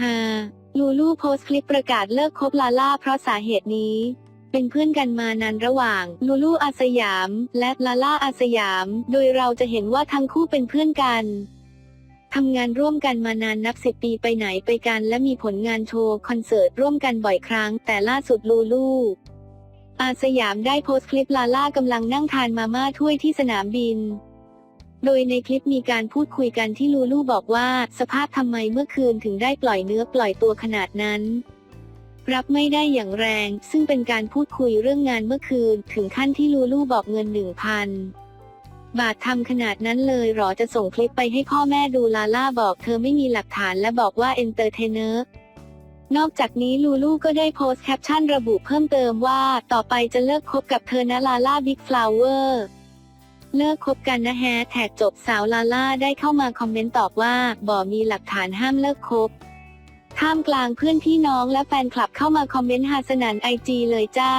ฮา ลูลูโพสต์คลิปประกาศเลิกคบลาล่าเพราะสาเหตุนี้ เป็นเพื่อนกันมานานระหว่าง ลูลูอาสยาม และลาล่าอาสยาม โดยเราจะเห็นว่าทั้งคู่เป็นเพื่อนกันทำงานร่วมกันมานานนับสิบปีไปไหนไปกันและมีผลงานโชว์คอนเสิร์ตร่วมกันบ่อยครั้ง แต่ล่าสุดลูลูอาสยามได้โพสต์คลิปลาล่ากำลังนั่งทานมาม่าถ้วยที่สนามบิน โดยในคลิปมีการพูดคุยกันที่ลูลูบอกว่า สภาพทำไมเมื่อคืนถึงได้ปล่อยเนื้อปล่อยตัวขนาดนั้น รับไม่ได้อย่างแรง ซึ่งเป็นการพูดคุยเรื่องงานเมื่อคืน ถึงขั้นที่ลูลูบอกเงินหนึ่งพันบาททำขนาดนั้นเลยหรอจะส่งคลิปไปให้พ่อแม่ดูลาล่าบอกเธอไม่มีหลักฐานและบอกว่าเอนเตอร์เทเนอร์นอกจากนี้ลูลูก็ได้โพสต์แคปชั่นระบุเพิ่มเติมว่า ต่อไปจะเลิกคบกับเธอนะลาล่าบิ๊กฟลาวเวอร์ เลิกคบกันนะแฮแท็กจบสาวลาล่าได้เข้ามาคอมเมนต์ตอบว่าบ่มีหลักฐานห้ามเลิกคบท่ามกลางเพื่อนพี่น้องและแฟนคลับเข้ามาคอมเมนต์หาสนันไอจีเลยจ้า